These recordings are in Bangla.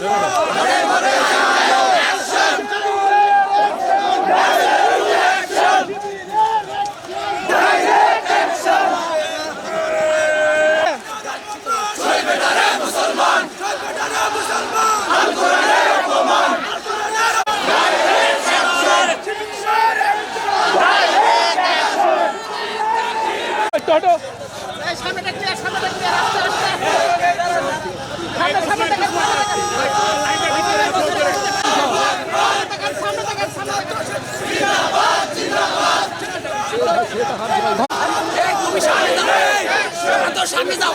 ಧನ್ಯವಾದ সামনে যাও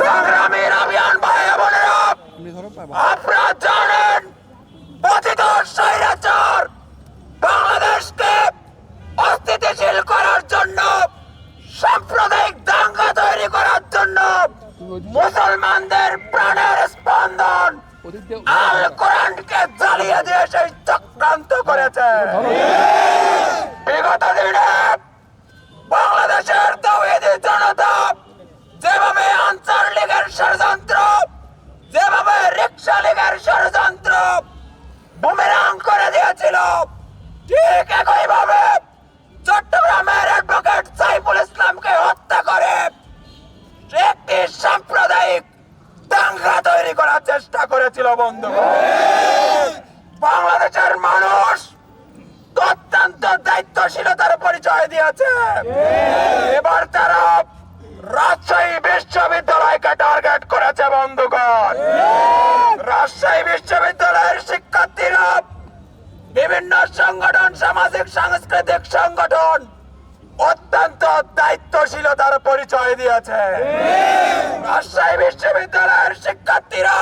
সংগ্রামীর অভিযান ভাই বোনেরা আপনারা জানেন পতিত স্বৈরাচার বাংলাদেশকে অস্থিতিশীল করার জন্য, সাম্প্রদায়িক দাঙ্গা তৈরি করার জন্য মুসলমানদের প্রাণের স্পন্দন আল কোরআনকে জ্বালিয়ে দিয়ে সেই চক্রান্ত করেছে। বিগত দিনে বাংলাদেশের তৌহিদি জনতা যেভাবে আনসার লীগের ষড়যন্ত্র লীগের ষড়যন্ত্র বুমেরাং করে দিয়েছিল। ঠিক একই ভাবে চট্টগ্রামের অ্যাডভোকেট সাইফুল ইসলামকে হত্যা করে একটি সাম্প্রদায়িক দাঙ্গা তৈরি করার চেষ্টা করেছিল বন্ধু। বাংলাদেশের মানুষ অত্যন্ত দায়িত্বশীলতার পরিচয় দিয়েছে। এবার তারা রাজশাহী বিশ্ববিদ্যালয়কে টার্গেট করেছে বন্ধুগণ। রাজশাহী বিশ্ববিদ্যালয়ের শিক্ষার্থীরা বিভিন্ন সংগঠন, সামাজিক, সাংস্কৃতিক সংগঠন অত্যন্ত দায়িত্বশীলতার পরিচয় দিয়েছে। রাজশাহী বিশ্ববিদ্যালয়ের শিক্ষার্থীরা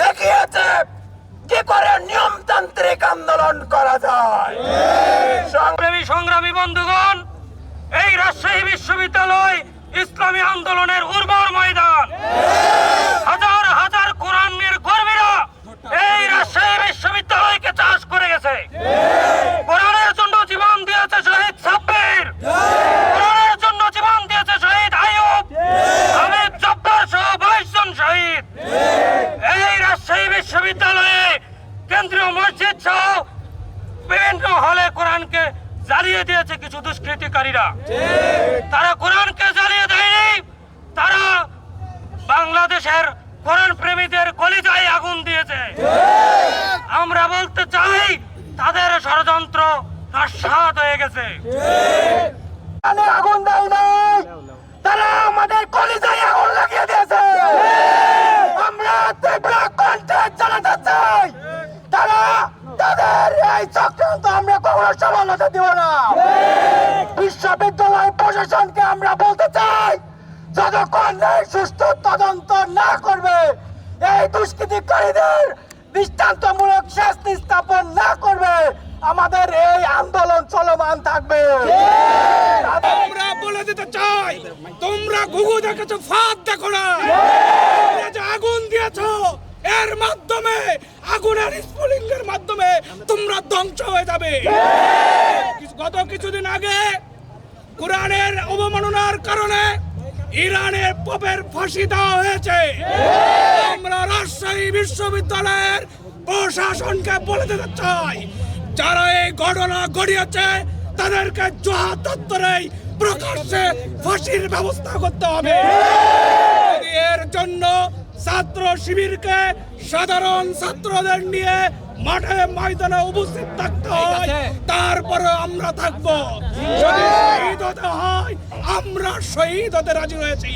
দেখিয়েছে কি করে নিয়মতান্ত্রিক আন্দোলন করা যায়। সংগ্রামী সংগ্রামী বন্ধুগণ, এই রাজশাহী বিশ্ববিদ্যালয় ইসলামী আন্দোলনের উর্বর ময়দান। হাজার হাজার কোরআনের কর্মীরা এই রাজশাহী বিশ্ববিদ্যালয়কে চাষ করে গেছে। কোরআনের জন্য জীবন দিয়েছে শহীদ সাব্বির। কোরআনের জন্য জীবন দিয়েছে শহীদ আইয়ুব। হামিদ জব্বার সহ বাইশ জন শহীদ। এই রাজশাহী বিশ্ববিদ্যালয়ে কেন্দ্রীয় মসজিদ সহ বিভিন্ন হলে কোরআনকে জ্বালিয়ে দিয়েছে কিছু দুষ্কৃতিকারীরা। তারা কোরআনকে জ্বালিয়ে দেয়নি, তারা বাংলাদেশের কোরআন প্রেমীদের কলিজায় আগুন দিয়েছে। আমরা বলতে চাই, তাদের ষড়যন্ত্র নস্বাত হয়ে গেছে। আগুন দেয় নাই, তারা আমাদের কলিজায় আগুন লাগিয়ে দিয়েছে। আমরা তীব্র কণ্ঠে জানাতে চাই, তারা তাদের এই চক্রান্ত আমরা কখনো সফল হতে দিব না। বিশ্ববিদ্যালয় প্রশাসনকে আমরা বলতে চাই, যতক্ষণ এই সুস্থ তদন্ত না করবে, এই দুষ্কৃতিকারীদের দৃষ্টান্তমূলক শাস্তি স্থাপন না করবে, আমাদের এই আন্দোলন চলমান থাকবে। আমরা দিতে চাই, তোমরা ঘুঘু দেখেছ, ফাঁদ দেখো না। আগুন দিয়েছ, এর মাধ্যমে আগুনের মাধ্যমে তোমরা ধ্বংস হয়ে যাবে। গত কিছুদিন আগে কোরআনের অবমাননার কারণে ইরানের পপের ফাঁসি দেওয়া হয়েছে। আমরা রাজশাহী বিশ্ববিদ্যালয়ের প্রশাসনকে বলে দিতে চাই, যারা এই ঘটনা ঘটিয়েছে, তাদেরকে জোহা দপ্তরেই প্রকাশ্যে ফাঁসির ব্যবস্থা করতে হবে। এর জন্য ছাত্র শিবিরকে সাধারণ ছাত্রদের নিয়ে মাঠে ময়দানে উপস্থিত থাকতে হয় তারপরে আমরা থাকব। শহীদ হতে হয় আমরা শহীদ হতে রাজি রয়েছি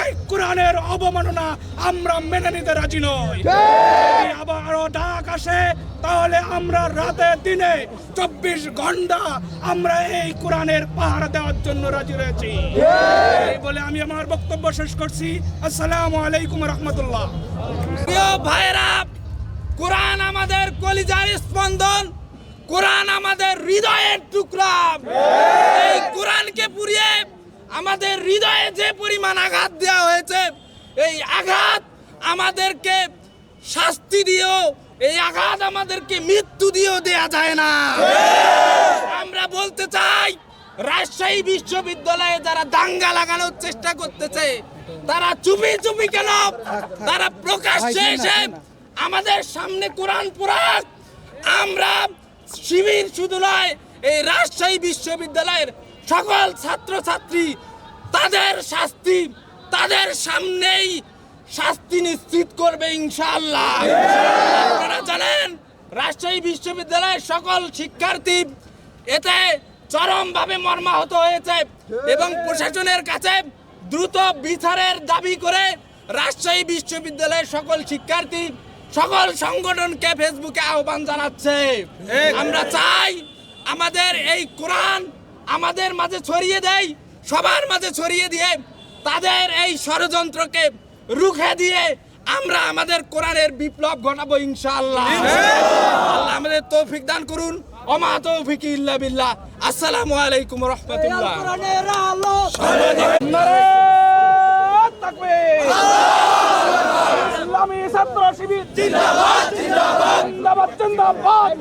এই কোরআনের অবমাননা আমরা মেনে নিতে রাজি নই। আবারও ডাক আসে তাহলে আমরা রাতে দিনে চব্বিশ ঘণ্টা আমরা এই কোরআনের পাহারা দেওয়ার জন্য রাজি রয়েছি। বলে আমি আমার বক্তব্য শেষ করছি। আসসালামু আলাইকুম রহমতুল্লাহ। ভাইরা কোরআন আমাদের কলিজার স্পন্দন কোরআন আমাদের হৃদয়ের টুকরা। এই কোরআনকে পুড়িয়ে আমাদের হৃদয়ে যে পরিমাণ আঘাত দেওয়া হয়েছে এই আঘাত আমাদেরকে শাস্তি দিয়েও এই আঘাত আমাদেরকে মৃত্যু দিয়েও দেয়া যায় না। আমরা বলতে চাই রাজশাহী বিশ্ববিদ্যালয়ে যারা দাঙ্গা লাগানোর চেষ্টা করতেছে তারা চুপি চুপি কেন? তারা প্রকাশ্যে এসে আমাদের সামনে কোরআন পুরাক আমরা শিবির শুধু নয়, এই রাজশাহী বিশ্ববিদ্যালয়ের সকল ছাত্রছাত্রী, তাদের শাস্তি, তাদের সামনেই শাস্তি নিশ্চিত করবে ইনশাআল্লাহ। আপনারা জানেন, রাজশাহী বিশ্ববিদ্যালয়ের সকল শিক্ষার্থী এতে চরমভাবে মর্মাহত হয়েছে এবং প্রশাসনের কাছে দ্রুত বিচারের দাবি করে রাজশাহী বিশ্ববিদ্যালয়ের সকল শিক্ষার্থী সকল সংগঠনকে ফেসবুকে আহ্বান জানাচ্ছে। আমরা চাই আমাদের এই কোরআন আমাদের মাঝে ছড়িয়ে দেয় সবার মাঝে ছড়িয়ে দিয়ে তাদের এই ষড়যন্ত্রকে রুখে দিয়ে আমরা আমাদের কোরআনের বিপ্লব ঘটাবো ইনশাআল্লাহ। আল্লাহ আমাদের তৌফিক দান করুন। ওমা তৌফিক ইল্লা বিল্লাহ। আসসালামু আলাইকুম রহমতুল্লাহ। ইসলামী ছাত্র শিবির। জিন্দাবাদ জিন্দাবাদ। জিন্দাবাদ